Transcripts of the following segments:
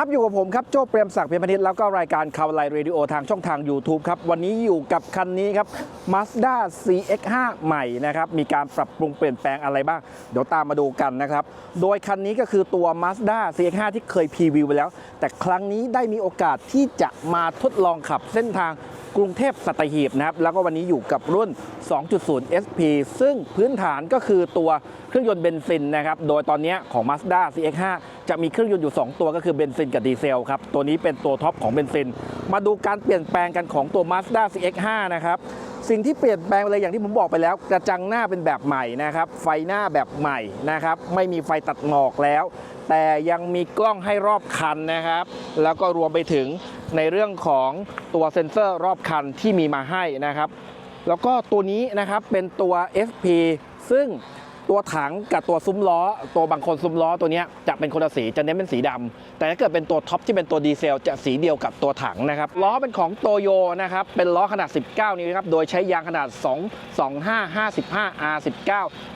ครับอยู่กับผมครับโจ้เปรมศักดิ์เพียรพนิษฐ์แล้วก็รายการข่าวไลน์เรดิโอทางช่องทาง YouTube ครับ วันนี้อยู่กับคันนี้ครับ Mazda CX5 ใหม่นะครับ มีการปรับปรุงเปลี่ยนแปลงอะไรบ้าง เดี๋ยวตามมาดูกันนะครับ โดยคันนี้ก็คือตัว Mazda CX5 ที่เคยพรีวิวไปแล้ว แต่ครั้งนี้ได้มีโอกาสที่จะมาทดลองขับเส้นทางกรุงเทพสัตหีบนะครับแล้วก็วันนี้อยู่กับรุ่น 2.0 SP ซึ่งพื้นฐานก็คือตัวเครื่องยนต์เบนซินนะครับโดยตอนนี้ของ Mazda CX5 จะมีเครื่องยนต์อยู่ 2 ตัวก็คือเบนซินกับดีเซลครับตัวนี้เป็นตัวท็อปของเบนซิน มาดูการเปลี่ยนแปลงกันของตัว Mazda CX5 นะครับ สิ่งที่เปลี่ยนแปลงไปเลยอย่างที่ผมบอกไปแล้ว กระจังหน้าเป็นแบบใหม่นะครับ ไฟหน้าแบบใหม่นะครับ ไม่มีไฟตัดหมอกแล้ว แต่ยังมีกล้องให้รอบคันนะครับ แล้วก็รวมไปถึงในเรื่องของตัวเซ็นเซอร์รอบคันที่มีมาให้นะครับ แล้วก็ตัวนี้นะครับเป็นตัว FP ซึ่ง ตัวถังกับตัวซุ้มล้อ ตัวบางคนซุ้มล้อตัวนี้จะเป็นคนละสีจะเน้นเป็นสีดำแต่ถ้าเกิดเป็นตัวท็อปที่เป็นตัวดีเซล จะสีเดียวกับตัวถังนะครับล้อเป็นของโตโยนะครับเป็นล้อขนาด 19 นิ้วครับโดยใช้ยางขนาด 2 25 55 R19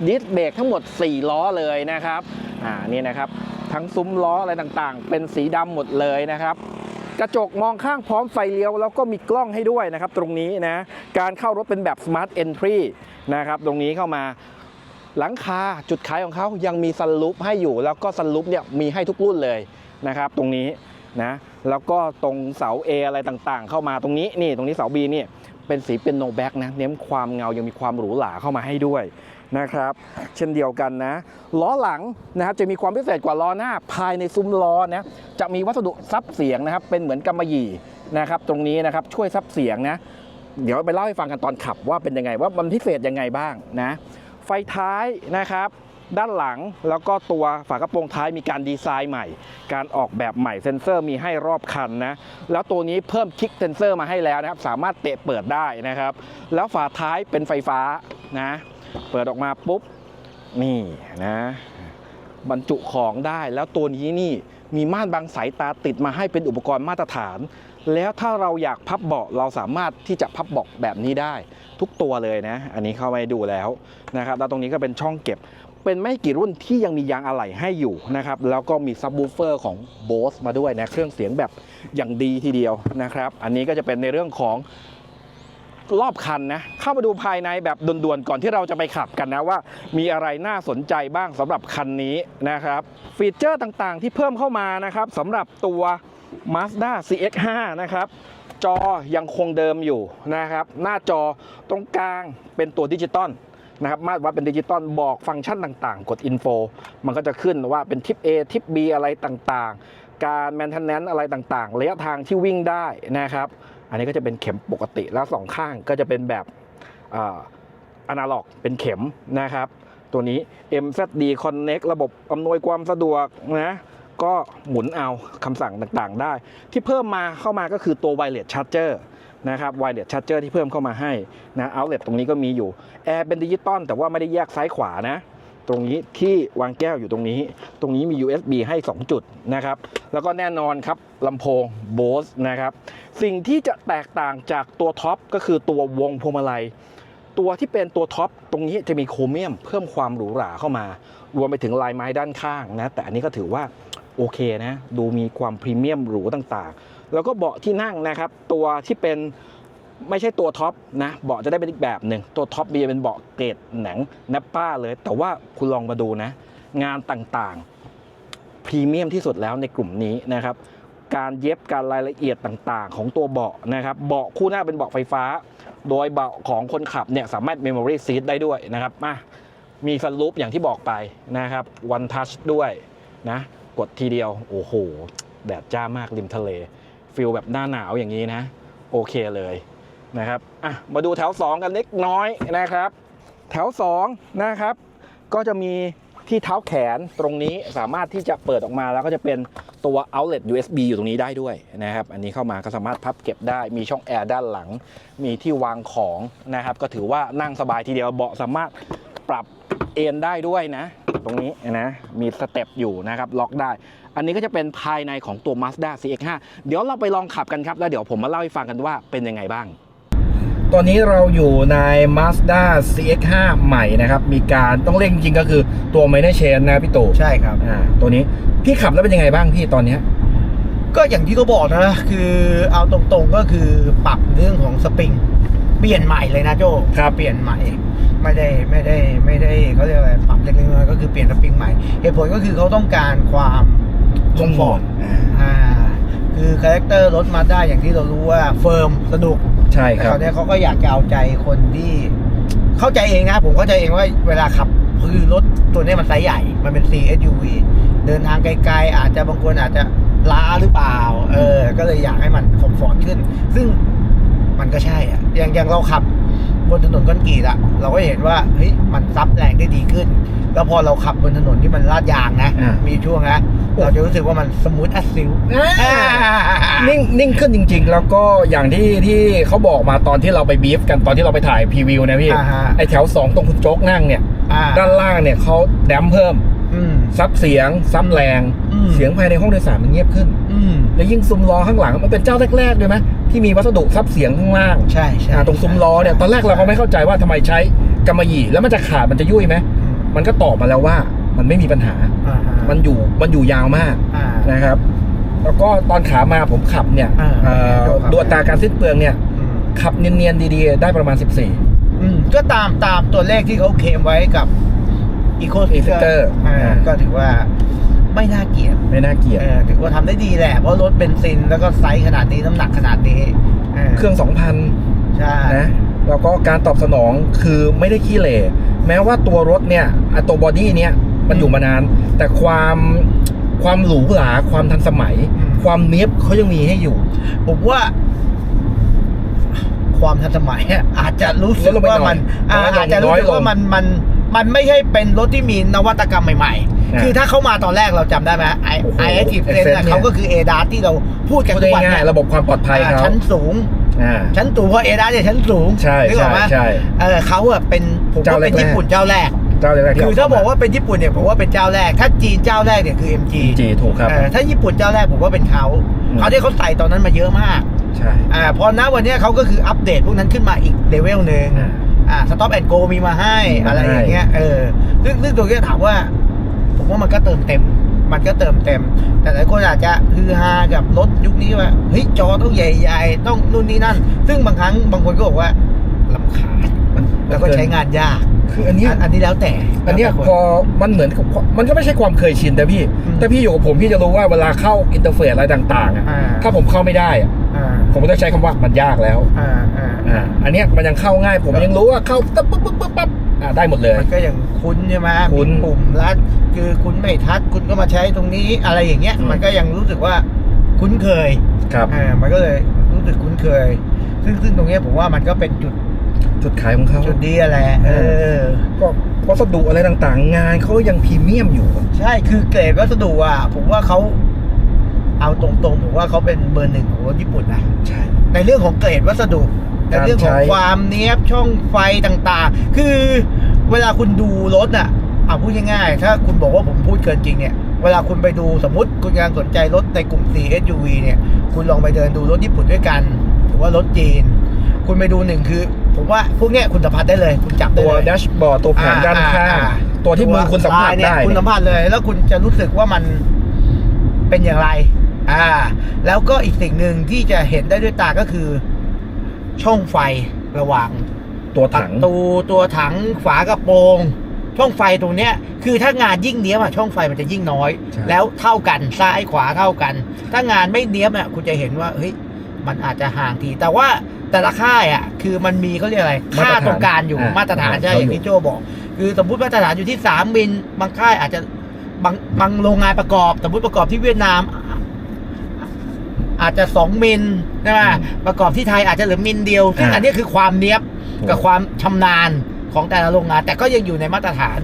ดิสเบรกทั้งหมด 4 ล้อเลยนะครับอ่านี่นะครับทั้งซุ้มล้ออะไรต่างๆ เป็นสีดำหมดเลยนะครับกระจกมองข้างพร้อมไฟเลี้ยวแล้วก็มีกล้องให้ด้วยนะครับตรงนี้นะการเข้ารถเป็นแบบ Smart Entry นะครับตรงนี้เข้ามา หลังคาจุดขายของเขายังมีซันลูปให้อยู่ แล้วก็ซันลูปเนี่ยมีให้ทุกรุ่นเลยนะครับ ตรงนี้นะแล้วก็ตรงเสา A อะไรต่างๆ เข้ามาตรงนี้นี่ตรงนี้เสา B นี่เป็นสีเป็นโนแบ็กนะเน้นความเงายังมีความหรูหราเข้ามาให้ด้วยนะครับ เช่นเดียวกันนะ ล้อหลังนะครับจะมีความพิเศษกว่าล้อหน้าภายในซุ้มล้อนะจะมีวัสดุซับเสียงนะครับ เป็นเหมือนกำมะหยี่นะครับ ตรงนี้นะครับช่วยซับเสียงนะ เดี๋ยวไปเล่าให้ฟังกันตอนขับว่าเป็นยังไงว่ามันพิเศษยังไงบ้างนะ ไฟท้ายนะครับ ด้านหลังแล้วก็ตัวฝากระโปรงท้ายมีการดีไซน์ใหม่ การออกแบบใหม่เซ็นเซอร์มีให้รอบคันนะ แล้วตัวนี้เพิ่มคลิกเซ็นเซอร์มาให้แล้วนะครับ สามารถเตะเปิดได้นะครับ แล้วฝาท้ายเป็นไฟฟ้านะ เปิดออกมาปุ๊บ นี่นะ บรรจุของได้แล้วตัวนี้นี่ มีม่านบังสายตาติดมาให้เป็นอุปกรณ์มาตรฐาน แล้วถ้าเราอยากพับเบาะเราสามารถที่จะพับเบาะแบบนี้ได้ ทุกตัวเลยนะ อันนี้เข้าไปดูแล้วนะครับแล้วตรงนี้ก็เป็นช่องเก็บ เป็นไม่กี่รุ่นที่ยังมียางอะไหล่ให้อยู่นะครับ แล้วก็มีซับ w ูเฟอร์ของ Bose มาด้วยนะ เครื่องเสียงแบบอย่างดีทีเดียวนะครับ อันนี้ก็จะเป็นในเรื่องของ รอบคันนะเข้ามาดูภายในแบบด่วนๆก่อนที่เราจะไปขับกันนะว่า มีอะไรน่าสนใจบ้างสำหรับคันนี้นะครับ ฟีเจอร์ต่างๆ ที่เพิ่มเข้ามานะครับสำหรับตัว Mazda CX5 นะครับจอยังคงเดิมอยู่นะครับ หน้าจอตรงกลางเป็นตัวดิจิตอลนะครับ มาตรวัดเป็นดิจิตอลบอกฟังก์ชันต่างๆ กดอินโฟมันก็จะขึ้นว่าเป็นทิป A ทิป B อะไรต่างๆ การแมนเทนแนนซ์อะไรต่างๆ ระยะทางที่วิ่งได้นะครับ อันนี้ก็จะเป็นเข็มปกติแล้วสองข้างก็จะเป็นแบบอนาล็อกเป็นเข็มนะครับ ตัวนี้ MZD Connect ระบบอำนวยความสะดวกนะก็หมุนเอาคำสั่งต่างๆได้ ที่เพิ่มมาเข้ามาก็คือตัว Wireless Charger นะครับ Wireless Charger ที่เพิ่มเข้ามาให้นะ Outlet ตรงนี้ก็มีอยู่แอร์เป็นดิจิตอลแต่ว่าไม่ได้แยกซ้ายขวานะ ตรงนี้ที่วางแก้วอยู่ตรงนี้ ตรงนี้มี USB ให้ 2 จุดนะครับ แล้วก็แน่นอนครับลำโพง Bose นะครับ สิ่งที่จะแตกต่างจากตัวท็อปก็คือตัววงพวงมาลัย ตัวที่เป็นตัวท็อปตรงนี้จะมีโครเมียมเพิ่มความหรูหราเข้ามา รวมไปถึงลายไม้ด้านข้างนะ แต่อันนี้ก็ถือว่าโอเคนะ ดูมีความพรีเมียมหรูต่างๆ แล้วก็เบาะที่นั่งนะครับ ตัวที่เป็นไม่ใช่ตัวท็อปนะ เบาะจะได้เป็นอีกแบบหนึ่งตัวท็อปมีเป็นเบาะเกรดหนังแนปป้าเลย แต่ว่าคุณลองมาดูนะ งานต่างๆพรีเมียมที่สุดแล้วในกลุ่มนี้นะครับ การเย็บการรายละเอียดต่างๆ ของตัวเบาะนะครับเบาะคู่หน้าเป็นเบาะไฟฟ้า โดยเบาะของคนขับเนี่ยสามารถ Memory Seat ได้ด้วยนะครับมามีสลูปอย่างที่บอกไปนะครับ One Touch ด้วยนะกดทีเดียว โอ้โห แดดจ้ามากริมทะเลฟิลแบบหน้าหนาวอย่างนี้นะ โอเคเลยนะครับอะมาดูแถว 2 กันเล็กน้อยนะครับ แถว 2 นะครับ ก็จะมี ที่เท้าแขนตรงนี้สามารถที่จะเปิดออกมาแล้วก็จะเป็นตัว outlet USB อยู่ตรงนี้ได้ด้วยนะครับ อันนี้เข้ามาก็สามารถพับเก็บได้ มีช่องแอร์ด้านหลัง มีที่วางของนะครับ ก็ถือว่านั่งสบายทีเดียวเบาะสามารถปรับเอนได้ด้วยนะ ตรงนี้นะ มีสเต็ปอยู่นะครับ ล็อกได้ อันนี้ก็จะเป็นภายในของตัว Mazda CX-5 เดี๋ยวเราไปลองขับกันครับ แล้วเดี๋ยวผมมาเล่าให้ฟังกันว่าเป็นยังไงบ้าง ตอนนี้เราอยู่ใน Mazda CX-5 ใหม่นะครับ มีการต้องเร่งจริงก็คือตัว Minor Chain นะพี่ตู่ใช่ครับ อ่าตัวนี้พี่ขับแล้วเป็นยังไงบ้างพี่ตอนเนี้ย ก็อย่างที่เขาบอกนะ คือเอาตรงๆก็คือปรับเรื่องของสปริง เปลี่ยนใหม่เลยนะโจครับ เปลี่ยนใหม่ ไม่ได้ไม่ได้ไม่ได้เขาเรียกอะไรปรับเล็กๆน้อยๆก็คือเปลี่ยนสปริงใหม่เหตุผลก็คือเขาต้องการความคอมฟอร์ตอ่าอ่าคือคาแรคเตอร์รถมาได้อย่างที่เรารู้ว่าเฟิร์มสนุก ใช่คแต่รับ คราวเนี้ยเขาก็อยากจะเอาใจคนที่ เข้าใจเองนะ ผมเข้าใจเองว่าเวลาขับคือรถตัวเนี้ยมันไซส์ใหญ่ มันเป็น C SUV เดินทางไกลๆ อาจจะบางคนอาจจะล้าหรือเปล่า เออ ก็เลยอยากให้มันคอมฟอร์ตขึ้น ซึ่งมันก็ใช่อะอย่างอย่างเราขับ บนถนนคอนกรีตอะเราก็เห็นว่าเฮ้ยมันซับแรงได้ดีขึ้น แล้วพอเราขับบนถนนที่มันลาดยางนะ อ่ามี มีช่วงนะเราจะรู้สึกว่ามันสมูทอัสซิลนิ่งนิ่งขึ้นจริง ๆ แล้วก็อย่างที่ที่เขาบอกมาตอนที่เราไปบีฟกันตอนที่เราไปถ่ายพรีวิวนะพี่ อ่าฮะไอแถว 2 ตรงคุณโจ๊กนั่งเนี่ย อ่า ด้านล่างเนี่ยเขาแดมเพิ่มอืม ซับเสียงซับแรงอืมเสียงภายในห้องโดยสารมันเงียบขึ้นอืมแล้วยิ่งซุ้มล้อข้างหลังมันเป็นเจ้าแรกๆด้วยไหมที่มีวัสดุซับเสียงข้างล่างใช่ใช่อ่าตรงซุ้มล้อเนี่ยตอนแรกเราก็ไม่เข้าใจว่าทำไมใช้กำมะหยี่แล้วมันจะขาดมันจะยุ่ยไหมอืมมันก็ตอบมาแล้วว่ามันไม่มีปัญหาอ่าฮะมันอยู่มันอยู่ยาวมากอ่านะครับ แล้วก็ตอนขามาผมขับเนี่ยอ่าเอ่อครับดูอัตราการสิ้นเปลืองเนี่ยอืมขับเนียนๆดีๆ ได้ประมาณ 14อืมก็ตามตามตัวเลขที่เขาเคลมไว้กับ Eco E-Scooter อ่าอ่าก็ถือว่าไม่น่าเกลียดไม่น่าเกลียดเออถือว่าทำได้ดีแหละ เพราะรถเบนซินแล้วก็ไซส์ขนาดนี้น้ำหนักขนาดนี้ เครื่อง2,000ใช่นะแล้วก็การตอบสนองคือไม่ได้ขี้เหร่แม้ว่าตัวรถเนี่ยอะตัวบอดี้เนี่ยมันอยู่มานาน แต่ความความหรูหราความทันสมัย ความเนี้ยบเขายังมีให้อยู่ ผมว่า ความทันสมัยอะอาจจะรู้สึกลดลงไปว่ามันหน่อ่าอยน้อยลงอาจจะรู้สึกน้อยลว่างมันมัน มันไม่ใช่เป็นรถที่มีนวัตกรรมใหม่อ่าๆคือถ้าเขามาตอนแรกเราจำได้ไหมไอโอ้โหไอเอทีฟเซน Accent เนี่ย เขาก็คือเอดาที่เราพูดกันพูดทุกวันง่ายเนี่ยๆระบบความปลอดภัยอ่าเขาชั้นสูง อ่า ชั้นสูงเพราะเอดาเนี่ยชั้นสูงใช่นึกออกไหมใช่ใช่เออเขาอะเป็นผมเจ้าว่าเป็นแรกๆ ญี่ปุ่นเจ้าแรก เจ้าแรกๆที่คือถ้าบอกว่าเป็นญี่ปุ่นเนี่ยผมว่าเป็นเจ้าแรก ถ้าจีนเจ้าแรกเนี่ยคือ MG จีถูกครับ เออถ้าญี่ปุ่นเจ้าแรกผมว่าเป็นเขาอืม เขาที่เขาใส่ตอนนั้นมาเยอะมากใช่อ่าพอณวันเนี้ยเขาก็คืออัปเดตพวกนั้นขึ้นมาอีกเลเวลหนึ่ง อ่า อ่าสต็อปแอนโกมีมาให้มีมาอะไรอย่างเงี้ยเออซึ่งซึ่งตัวเนี้ยถามว่า ผมว่ามันก็เติมเต็ม มันก็เติมเต็ม แต่หลายคนอาจจะฮือฮากับรถยุคนี้ว่าเฮ้ยจอต้องใหญ่ๆต้องนู่นนี่นั่น ซึ่งบางครั้งบางคนก็บอกว่าลำคาญมัน แล้วก็ใช้งานยากคืออันเนี้ยอันอันนี้แล้วแต่ อันเนี้ยแล้วแต่คพอมันเหมือนกับมันก็ไม่ใช่ความเคยชินแต่พี่อืมแต่พี่อยู่กับผมพี่จะรู้ว่าเวลาเข้าอินเทอร์เฟซอะไรต่างๆอะอ่าถ้าผมเข้าไม่ได้อะอ่าผมก็จะใช้คำว่ามันยากแล้วอ่าอ่าอ่าอันเนี้ยมันยังเข้าง่าย ผมยังรู้ว่าเข้าปั๊บปั๊บปั๊บปั๊บปั๊บอ่าได้หมดเลย มันก็ยังคุ้นใช่ไหมคุ้นมีปุ่มลัด คือคุณไม่ทัดคุณก็มาใช้ตรงนี้อะไรอย่างเงี้ยอืมมันก็ยังรู้สึกว่าคุ้นเคย ครับอ่ามันก็เลยรู้สึกคุ้นเคย ซึ่งซึ่งตรงเนี้ยผมว่ามันก็เป็นจุด จุดขายของเขาจุดดีอะแหละเออก็วัสดุอะไรต่างๆ งานเขายังพรีเมียมอยู่อะใช่คือเกรดวัสดุอะ ผมว่าเขาเอาตรงๆผมว่าเขาเป็นเบอร์หนึ่งของรถญี่ปุ่นนะใช่ในเรื่องของเกรดวัสดุในเรื่องของการใช้ความเนี้ยบช่องไฟต่างๆ คือเวลาคุณดูรถอะเอาพูดง่ายๆถ้าคุณบอกว่าผมพูดเกินจริงเนี่ยเวลาคุณไปดูสมมติคุณกำลังสนใจรถในกลุ่ม C SUV เนี่ย คุณลองไปเดินดูรถญี่ปุ่นด้วยกัน หรือว่ารถจีน คุณไปดูหนึ่งคือ ผมว่าพวกเนี้ยคุณสัมผัสได้เลย คุณจับได้ตัวเลยแดชบอร์ดตัวแผงด้านข้างอ่าตัวที่มือคุณสัมผัสลายเนี่ยได้คุณสัมผัสเลย แล้วคุณจะรู้สึกว่ามันเป็นอย่างไร อ่า แล้วก็อีกสิ่งหนึ่งที่จะเห็นได้ด้วยตาก็คือ ช่องไฟระหว่างตัวประถังตูตัวถังฝากระโปรงช่องไฟตรงเนี้ย คือถ้างานยิ่งเนี้ยบอะช่องไฟมันจะยิ่งน้อยใช่แล้วเท่ากันซ้ายขวาเท่ากัน ถ้างานไม่เนี้ยบอะคุณจะเห็นว่าเฮ้ยมันอาจจะห่างทีแต่ว่า แต่ละค่ายอะคือมันมีเขาเรียกอะไรค่าตรงกลารอยู่มาตรฐานใช่อย่างที่โจบอก คือสมมติมาตรฐานอยู่ที่สามมิลบางค่ายอาจจะบางบางโรงงานประกอบสมมติประกอบที่เวียดนาม อาจจะสองมิลใช่ไหมประกอบที่ไทยอาจจะเหลือมิลเดียว ซึ่งอ่าอันนี้คือความเนี้ยบกับความชำนาญของแต่ละโรงงาน แต่ก็ยังอยู่ในมาตรฐาน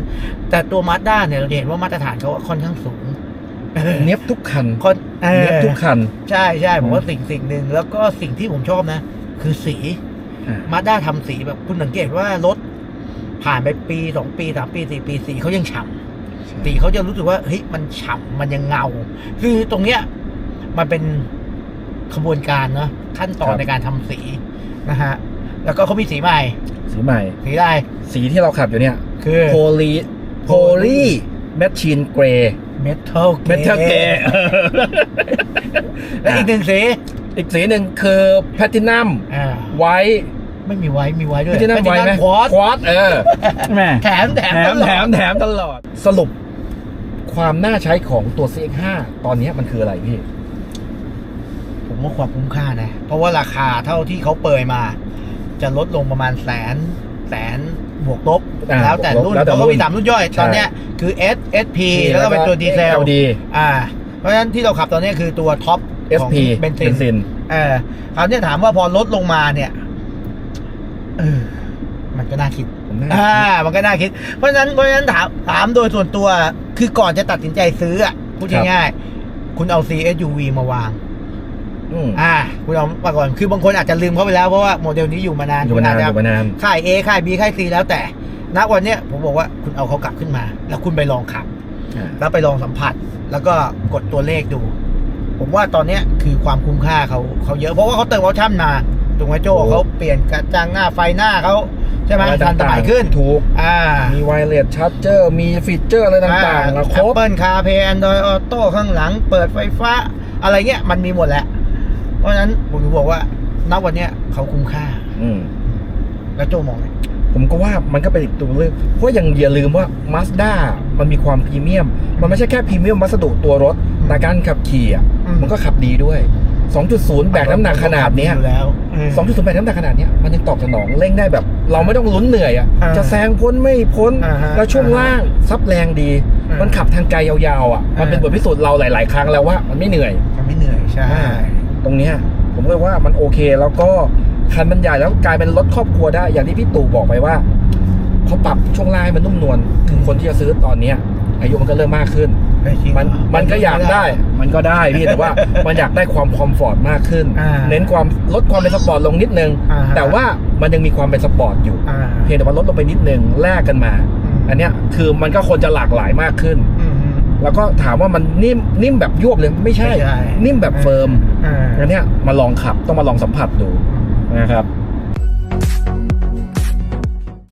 แต่ตัวมาด้าเนี่ยเราเห็นว่ามาตรฐานเขาค่อนข้างสูงเออเนี้ยบทุกคันคนเออเนี้ยบทุกคัน ใช่ใช่ผมว่าอืมสิ่งสิ่งหนึ่งแล้วก็สิ่งที่ผมชอบนะ คือสีอ่า มาด้าทำสีแบบคุณสังเกตว่ารถผ่านไปปีสองปีสามปีสี่ปีสีเขายังฉ่ำสีเขาจะรู้สึกว่าเฮ้ยมันฉ่ำมันยังเงา คือตรงเนี้ย มันเป็นขบวนการเนาะขั้นตอนในการทำสีนะฮะ แล้วก็เขามีสีใหม่ สีใหม่ สีอะไรสีที่เราขับอยู่เนี่ยคือ โพลีโพลีบแมชชีนเกรย์เมทัลเมทัลเกรย์และอีกหนึ่งสี อีกสีหนึ่งคือแพทินัมอ่าไวท์ไม่มีไว้มีไว้ด้วแพยทินัมไวท์ไหมควอตควอตเออแม่แถมแถมแถมตลอดแถมแถมตลอด สรุปความน่าใช้ของตัว CX5 ตอนนี้มันคืออะไรพี่ ผมว่าความคุ้มค่านะ เพราะว่าราคาเท่าที่เขาเปิดมา จะลดลงประมาณแสนแสนบวกลบอ่าแล้วแต่บวกลบรุ่นแล้วแต่เขาก็มีรุ่นสามรุ่นย่อย ใช่ ตอนเนี้ยคือ S SP แล้วก็เป็นตัวดีเซลดีอ่า เพราะฉะนั้นที่เราขับตอนเนี้ยคือตัวท็อป ของ SP เบนซินซินเออคราวเนี้ยถามว่าพอลดลงมาเนี่ยเออมันก็น่าคิด ผมน่าอ่า มันก็น่าคิด เพราะฉะนั้นเพราะฉะนั้นถามถามโดยส่วนตัว คือก่อนจะตัดสินใจซื้ออะพูดง่ายๆคุณเอา CSUV มาวาง อืมอ่า คุณเอามาก่อน คือบางคนอาจจะลืมเขาไปแล้ว เพราะว่าโมเดลนี้อยู่มานานอยู่มานานคุณอจจะยู่มานานค่าย A ค่าย B ค่าย C แล้วแต่ ณ วันเนี้ยผมบอกว่าคุณเอาเขากลับขึ้นมา แล้วคุณไปลองขับแล้วไปลองสัมผัส แล้วก็กดตัวเลขดู ผมว่าตอนเนี้ยคือความคุ้มค่าเขาเขาเยอะเพราะว่าเขาเติมออปชั่นมาถูกไหมโจถูกเขาเปลี่ยนกระจังหน้าไฟหน้าเขาใช่ไหมอะไรทันสมัยขึ้นถูกอ่ามีไวเลสชาร์จเจอร์มีฟีเจอร์อะไรต่างๆแล้วครบแอปเปิลคาเพย์แอนดรอยออโต้ข้างหลัง เปิดไฟฟ้า อะไรเงี้ยมันมีหมดแหละ เพราะฉะนั้นผมถึงบอกว่าณวันเนี้ยเขาคุ้มค่า อืมแล้วโจมองไงผมก็ว่ามันก็เป็นอีกตัวเลือกเพราะยังอย่าลืมว่า Mazda มันมีความพรีเมียม มันไม่ใช่แค่พรีเมียมวัสดุตัวรถ แต่การขับขี่อะอืม มันก็ขับดีด้วย 2.0 แบกน้ำหนักขนาดเนี้ยอยู่แล้วอืม 2.0 แบกน้ำหนักขนาดเนี้ยมันยังตอบสนองเร่งได้แบบ เราไม่ต้องลุ้นเหนื่อยอะอ่าจะแซงพ้นไม่พ้นอ่าฮะแล้วช่วงล่างซับแรงดี อ่ามัมันขับทางไกลยาวๆอะมันเป็นบทพิสูจน์เราหลาย ๆ ครั้งแล้วว่ามันไม่เหนื่อยมันไม่เหนื่อยใช่ ตรงเนี้ยผมเลยว่ามันโอเคแล้วก็คันมันใหญ่แล้วกลายเป็นรถครอบครัวได้ อย่างที่พี่ตู่บอกไปว่าเขาปรับช่วงล่างให้มันนุ่มนวลถึงคนที่จะซื้อตอนเนี้ยอายุมันก็เริ่มมากขึ้นเฮ้ยจริง มันเหรมันก็อยากได้ มันก็ได้พี่แต่ว่ามันอยากได้ความคอมฟอร์ตมากขึ้นอ่าเน้นความลดความเป็นสปอร์ตลงนิดนึงอ่าฮะแต่ว่ามันยังมีความเป็นสปอร์ตอยู่อ่าเพียงแต่ว่าลดลงไปนิดนึงแลกกันมาอืมอันเนี้ยคือมันก็ควรจะหลากหลายมากขึ้นอืมอืมแล้วก็ถามว่ามันนิ่มนิ่มแบบยวบเลยไม่ใช่ไม่ใช่นิ่มแบบเฟิร์มอ่าอันเนี้ยมาลองขับต้องมาลองสัมผัสดูนะครับ